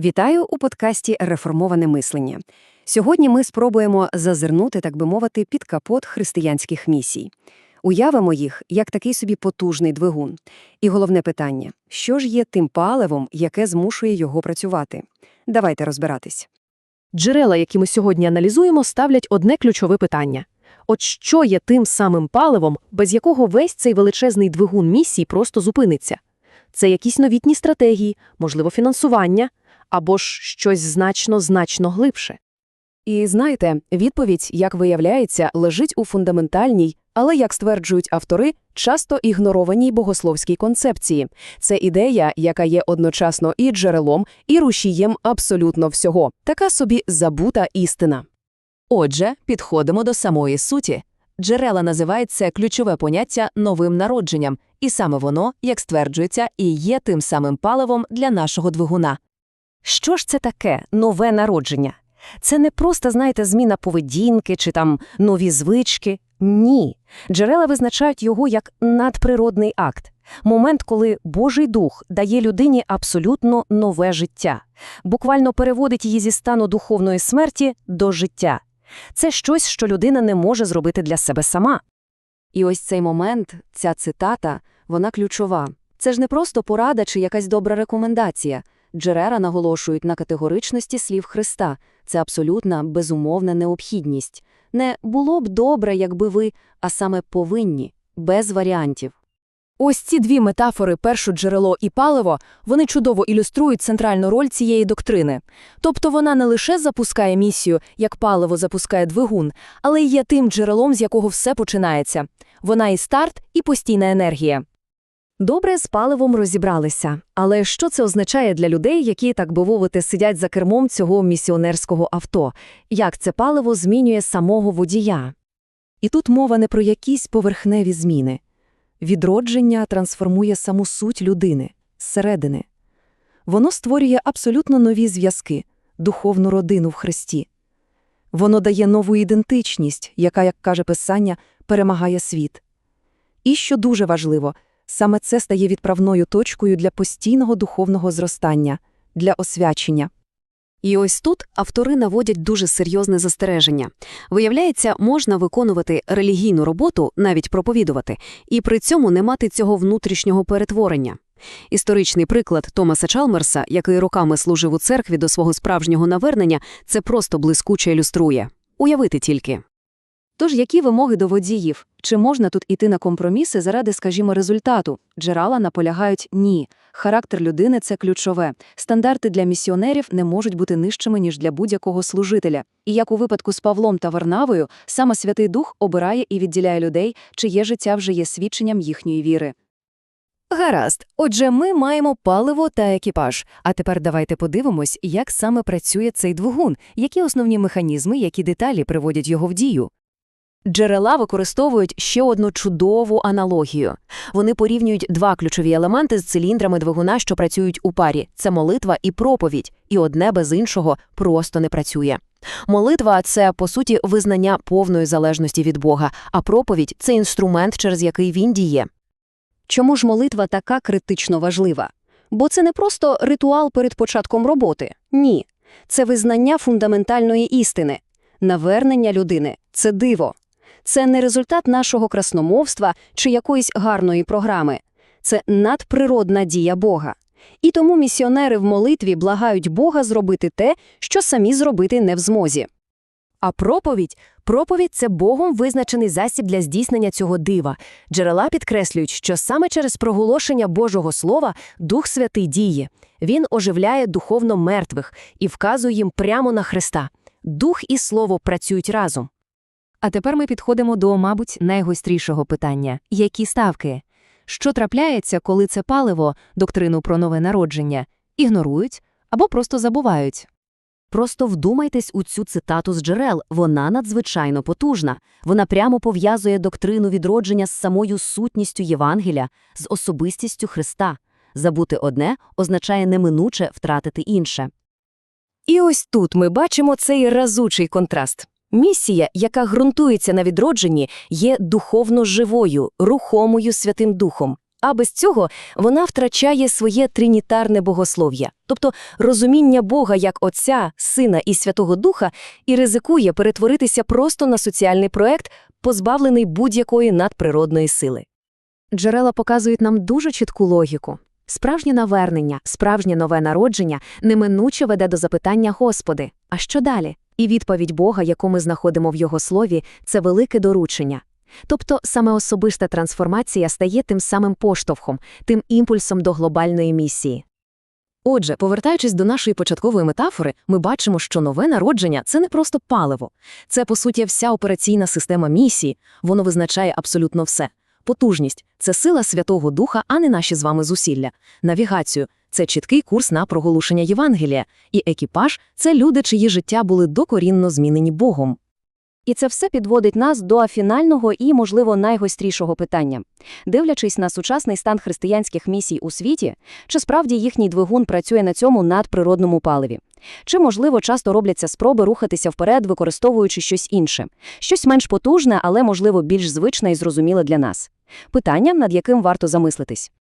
Вітаю у подкасті Реформоване мислення. Сьогодні ми спробуємо зазирнути, так би мовити, під капот християнських місій. Уявимо їх як такий собі потужний двигун. І головне питання: що ж є тим паливом, яке змушує його працювати? Давайте розбиратись. Джерела, які ми сьогодні аналізуємо, ставлять одне ключове питання. От що є тим самим паливом, без якого весь цей величезний двигун місій просто зупиниться? Це якісь новітні стратегії, можливо, фінансування, або ж щось значно-значно глибше. І знаєте, відповідь, як виявляється, лежить у фундаментальній, але, як стверджують автори, часто ігнорованій богословській концепції. Це ідея, яка є одночасно і джерелом, і рушієм абсолютно всього. Така собі забута істина. Отже, підходимо до самої суті. Джерела називають це ключове поняття новим народженням, і саме воно, як стверджується, і є тим самим паливом для нашого двигуна. Що ж це таке нове народження? Це не просто, знаєте, зміна поведінки чи там нові звички. Ні. Джерела визначають його як надприродний акт. Момент, коли Божий Дух дає людині абсолютно нове життя, буквально переводить її зі стану духовної смерті до життя. Це щось, що людина не може зробити для себе сама. І ось цей момент, ця цитата, вона ключова. Це ж не просто порада чи якась добра рекомендація. Джерера наголошують на категоричності слів Христа. Це абсолютна безумовна необхідність. Не було б добре, якби ви, а саме повинні, без варіантів. Ось ці дві метафори першу джерело і паливо, вони чудово ілюструють центральну роль цієї доктрини. Тобто вона не лише запускає місію, як паливо запускає двигун, але й є тим джерелом, з якого все починається. Вона і старт, і постійна енергія. Добре з паливом розібралися. Але що це означає для людей, які, так би мовити, сидять за кермом цього місіонерського авто? Як це паливо змінює самого водія? І тут мова не про якісь поверхневі зміни. Відродження трансформує саму суть людини зсередини. Воно створює абсолютно нові зв'язки, духовну родину в Христі. Воно дає нову ідентичність, яка, як каже Писання, перемагає світ. І що дуже важливо, саме це стає відправною точкою для постійного духовного зростання, для освячення. І ось тут автори наводять дуже серйозне застереження. Виявляється, можна виконувати релігійну роботу, навіть проповідувати, і при цьому не мати цього внутрішнього перетворення. Історичний приклад Томаса Чалмерса, який роками служив у церкві до свого справжнього навернення, це просто блискуче ілюструє. Уявити тільки. Тож які вимоги до водіїв? Чи можна тут іти на компроміси заради, скажімо, результату? Джерела наполягають ні. Характер людини це ключове. Стандарти для місіонерів не можуть бути нижчими, ніж для будь-якого служителя. І як у випадку з Павлом та Варнавою, саме Святий Дух обирає і відділяє людей, чиє життя вже є свідченням їхньої віри. Гаразд. Отже, ми маємо паливо та екіпаж. А тепер давайте подивимось, як саме працює цей двигун, які основні механізми, які деталі приводять його в дію. Джерела використовують ще одну чудову аналогію. Вони порівнюють два ключові елементи з циліндрами двигуна, що працюють у парі це молитва і проповідь, і одне без іншого просто не працює. Молитва це, по суті, визнання повної залежності від Бога, а проповідь це інструмент, через який він діє. Чому ж молитва така критично важлива? Бо це не просто ритуал перед початком роботи. Ні. Це визнання фундаментальної істини. Навернення людини це диво. Це не результат нашого красномовства чи якоїсь гарної програми. Це надприродна дія Бога. І тому місіонери в молитві благають Бога зробити те, що самі зробити не в змозі. А проповідь проповідь це Богом визначений засіб для здійснення цього дива. Джерела підкреслюють, що саме через проголошення Божого Слова Дух Святий діє. Він оживляє духовно мертвих і вказує їм прямо на Христа. Дух і Слово працюють разом. А тепер ми підходимо до, мабуть, найгострішого питання – які ставки? Що трапляється, коли це паливо, доктрину про нове народження, ігнорують або просто забувають? Просто вдумайтесь у цю цитату з джерел, вона надзвичайно потужна. Вона прямо пов'язує доктрину відродження з самою сутністю Євангелія, з особистістю Христа. Забути одне означає неминуче втратити інше. І ось тут ми бачимо цей разучий контраст. Місія, яка ґрунтується на відродженні, є духовно живою, рухомою Святим Духом. А без цього вона втрачає своє тринітарне богослов'я, тобто розуміння Бога як Отця, Сина і Святого Духа, і ризикує перетворитися просто на соціальний проект, позбавлений будь-якої надприродної сили. Джерела показують нам дуже чітку логіку. Справжнє навернення, справжнє нове народження неминуче веде до запитання Господи, а що далі? І відповідь Бога, яку ми знаходимо в Його слові, це велике доручення. Тобто саме особиста трансформація стає тим самим поштовхом, тим імпульсом до глобальної місії. Отже, повертаючись до нашої початкової метафори, ми бачимо, що нове народження це не просто паливо. Це, по суті, вся операційна система місії. Воно визначає абсолютно все. Потужність це сила Святого Духа, а не наші з вами зусилля. Навігацію це чіткий курс на проголошення Євангелія. І екіпаж це люди, чиї життя були докорінно змінені Богом. І це все підводить нас до фінального і, можливо, найгострішого питання. Дивлячись на сучасний стан християнських місій у світі, чи справді їхній двигун працює на цьому надприродному паливі? Чи, можливо, часто робляться спроби рухатися вперед, використовуючи щось інше? Щось менш потужне, але, можливо, більш звичне і зрозуміле для нас. Питання, над яким варто замислитись.